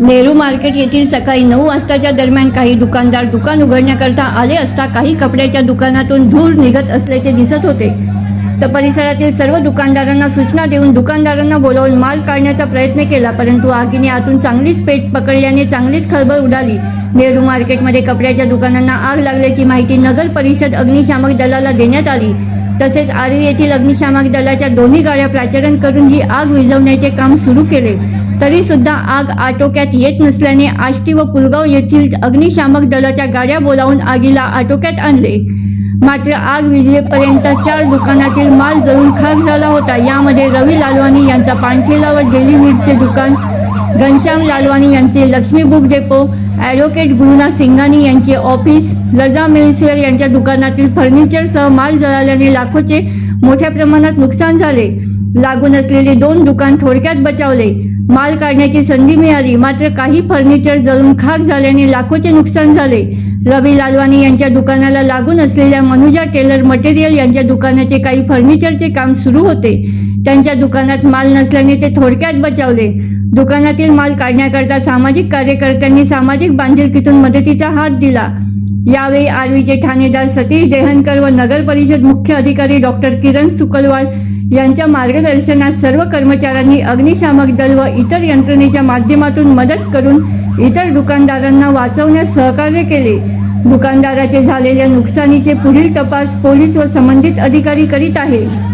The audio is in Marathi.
नेहरू मार्केट येथील सकाळी नऊ वाजताच्या दरम्यान काही दुकानदार दुकान उघडण्याकरता आले असता काही कपड्याच्या दुकानातून धूर निघत असल्याचे दिसत होते. तर परिसरातील सर्व दुकानदारांना सूचना देऊन दुकानदारांना बोलावून माल काढण्याचा प्रयत्न केला परंतु आगीने आतून चांगलीच पेट पकडल्याने चांगलीच खळबळ उडाली. नेहरू मार्केटमध्ये कपड्याच्या दुकानांना आग लागल्याची माहिती नगर परिषद अग्निशामक दलाला देण्यात आली. तसेच आर्वी येथील अग्निशामक दलाच्या दोन्ही गाड्या प्राचरण करून ही आग विझवण्याचे काम सुरू केले. तरी सुद्धा आग आटोक्यात येत नसल्याने आष्टी व पुलगाव येथील अग्निशामक दलाच्या गाड्या बोलावून आगीला आटोक्यात आणले. मात्र आग विजेपर्यंत चार दुकानातील माल जळून खाक झाला होता. यामध्ये रवी लालवानी यांचा पानठेला व डेली नीडचे दुकान घनश्याम लालवानी यांचे Laxmi book depot advocate Gurunath Singhani यांचे ऑफिस लजा मिल्सवेअर यांच्या दुकानातील फर्निचरसह माल जळाल्याने लाखोचे मोठ्या प्रमाणात नुकसान झाले. लागून असलेले दोन दुकान थोडक्यात बचावले. माल काढण्याची संधी मिळाली. मात्र काही फर्निचर जळून खाक झाल्याने लाखोचे नुकसान झाले. रवी लालवानी यांच्या दुकानाला लागून असलेल्या मनुजा टेलर मटेरियल यांच्या दुकानाचे काही फर्निचरचे काम सुरू होते. त्यांच्या दुकानात माल नसल्याने ते थोडक्यात बचावले. दुकानातील माल काढण्याकरता सामाजिक कार्यकर्त्यांनी सामाजिक बांधिलकीतून मदतीचा हात दिला. यावेळी आर्वीचे ठाणेदार सतीश देहनकर व नगर परिषद मुख्य अधिकारी डॉक्टर किरण सुकलवाड यांच्या मार्गदर्शनात सर्व कर्मचाऱ्यांनी अग्निशामक दल व इतर यंत्रणेच्या माध्यमातून मदत करून इतर दुकानदारांना वाचवण्यास सहकार्य केले. दुकानदाराचे झालेल्या नुकसानीचे पुढील तपास पोलीस व संबंधित अधिकारी करीत आहे